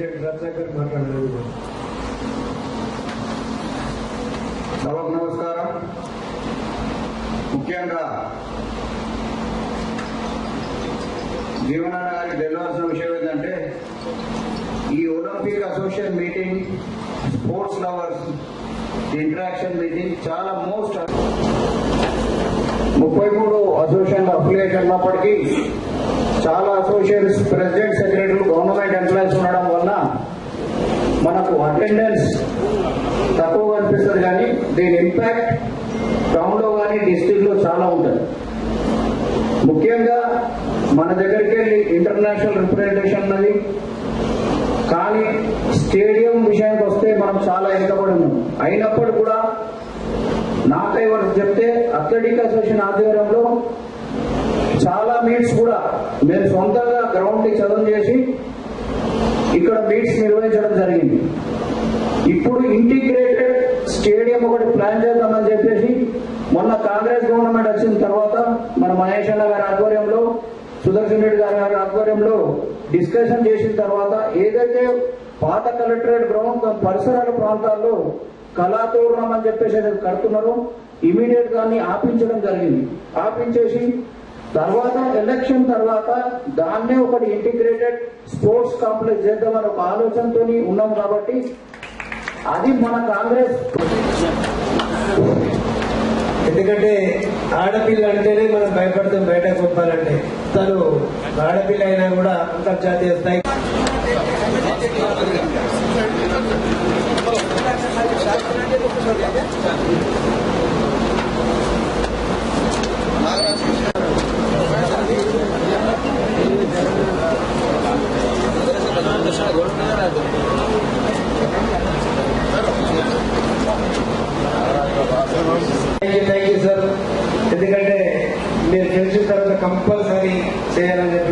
President Ratnakar మాట్లాడలేదు. సభకు నమస్కారం. ముఖ్యంగా జీవనాన్న గారికి తెలియాల్సిన విషయం ఏంటంటే ఈ Olympic association meeting sports lovers interaction meeting చాలా మోస్ట్ ముప్పై మూడు అసోసియేషన్ అఫిలియేట్ అయినప్పటికీ చాలా అసోసియేషన్స్ ప్రెసిడెంట్ సెక్రటరీలు గవర్నమెంట్ తక్కువ కానీ దీని ఇంపాక్ట్ టౌన్లో కానీ డిస్టిక్లో చాలా ఉంటుంది. ముఖ్యంగా మన దగ్గరికి వెళ్ళి ఇంటర్నేషనల్ రిప్రజెంటేషన్ ఉన్నది. కానీ స్టేడియం విషయానికి వస్తే మనం చాలా వెనుకబడి ఉన్నాం. అయినప్పుడు కూడా నాకై వరకు చెప్తే అథ్లెటిక్ అసోసియేషన్ ఆధ్వర్యంలో చాలా మీట్స్ కూడా మేము సొంతంగా గ్రౌండ్కి చదువు చేసి ఇక్కడ మీట్స్ నిర్వహించడం జరిగింది. ఇప్పుడు ఇంటి స్టేడియం చేద్దామని చెప్పేసి మొన్న కాంగ్రెస్ గవర్నమెంట్ వచ్చిన తర్వాత మన మహేష్ అన్న గారి ఆధ్వర్యంలో సుదర్శన్ రెడ్డి గారి గారి ఆధ్వర్యంలో డిస్కషన్ చేసిన తర్వాత ఏదైతే పాత కలెక్టరేట్ గ్రౌండ్ పరిసరాల ప్రాంతాల్లో కళాతోరణం అని చెప్పేసి ఏదైతే కడుతున్నారో ఇమీడియట్ గాని ఆపించడం జరిగింది. ఆపించేసి తర్వాత ఎలక్షన్ తర్వాత దాన్నే ఒకటి ఇంటిగ్రేటెడ్ స్పోర్ట్స్ కాంప్లెక్స్ చేద్దామని ఒక ఆలోచనతో ఉన్నాం కాబట్టి అది మన కాంగ్రెస్. ఎందుకంటే ఆడపిల్ల అంటేనే మనం భయపడతాం బయటకు పంపాలంటే తను ఆడపిల్ల అయినా కూడా అంతర్జాతీయ స్థాయి. థ్యాంక్ కంపల్సరీ చేయాలని చెప్పి